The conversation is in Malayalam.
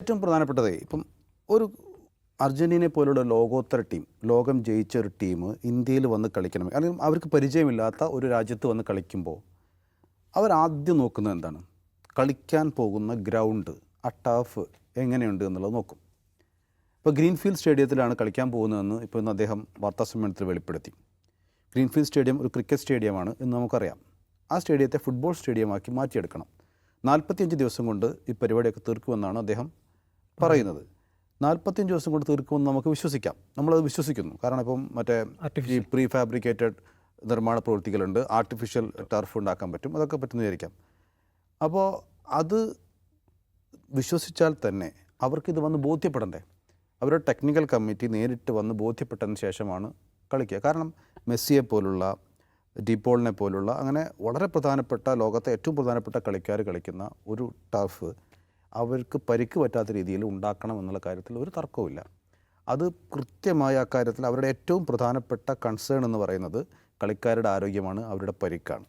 ഏറ്റവും പ്രധാനപ്പെട്ടത് ഇപ്പം ഒരു അർജന്റീനയെ പോലുള്ള ലോകോത്തര ടീം ലോകം ജയിച്ച ഒരു ടീം ഇന്ത്യയിൽ വന്ന് കളിക്കണം അല്ലെങ്കിൽ അവർക്ക് പരിചയമില്ലാത്ത ഒരു രാജ്യത്ത് വന്ന് കളിക്കുമ്പോൾ അവർ ആദ്യം നോക്കുന്നത് എന്താണ്? കളിക്കാൻ പോകുന്ന ഗ്രൗണ്ട് ആ ടഫ് എങ്ങനെയുണ്ട് എന്നുള്ളത് നോക്കും. ഇപ്പോൾ ഗ്രീൻഫീൽഡ് സ്റ്റേഡിയത്തിലാണ് കളിക്കാൻ പോകുന്നതെന്ന് ഇപ്പോൾ ഇന്ന് അദ്ദേഹം വാർത്താസമ്മേളനത്തിൽ വെളിപ്പെടുത്തി. ഗ്രീൻഫീൽഡ് സ്റ്റേഡിയം ഒരു ക്രിക്കറ്റ് സ്റ്റേഡിയമാണ് എന്ന് നമുക്കറിയാം. ആ സ്റ്റേഡിയത്തെ ഫുട്ബോൾ സ്റ്റേഡിയമാക്കി മാറ്റിയെടുക്കണം. നാൽപ്പത്തിയഞ്ച് ദിവസം കൊണ്ട് ഈ പരിപാടിയൊക്കെ തീർക്കുമെന്നാണ് അദ്ദേഹം പറയുന്നത്. നാൽപ്പത്തിയഞ്ച് ദിവസം കൊണ്ട് തീർക്കുമെന്ന് നമുക്ക് വിശ്വസിക്കാം. നമ്മളത് വിശ്വസിക്കുന്നു. കാരണം ഇപ്പം മറ്റേ ഈ പ്രീ ഫാബ്രിക്കേറ്റഡ് നിർമ്മാണ പ്രവൃത്തികളുണ്ട്. ആർട്ടിഫിഷ്യൽ ടർഫ് ഉണ്ടാക്കാൻ പറ്റും. അതൊക്കെ പറ്റുന്ന വിചാരിക്കാം. അപ്പോൾ അത് വിശ്വസിച്ചാൽ തന്നെ അവർക്കിത് വന്ന് ബോധ്യപ്പെടണ്ടേ? അവരുടെ ടെക്നിക്കൽ കമ്മിറ്റി നേരിട്ട് വന്ന് ബോധ്യപ്പെട്ടതിന് ശേഷമാണ് കളിക്കുക. കാരണം മെസ്സിയെ പോലുള്ള ഡീപോളിനെ പോലുള്ള അങ്ങനെ വളരെ പ്രധാനപ്പെട്ട ലോകത്തെ ഏറ്റവും പ്രധാനപ്പെട്ട കളിക്കാർ കളിക്കുന്ന ഒരു ടർഫ് അവർക്ക് പരിക്ക് പറ്റാത്ത രീതിയിൽ ഉണ്ടാക്കണം എന്നുള്ള കാര്യത്തിൽ ഒരു തർക്കവുമില്ല. അത് കൃത്യമായ ആ കാര്യത്തിൽ അവരുടെ ഏറ്റവും പ്രധാനപ്പെട്ട കൺസേൺ എന്ന് പറയുന്നത് കളിക്കാരുടെ ആരോഗ്യമാണ് അവരുടെ പരിക്കാണ്.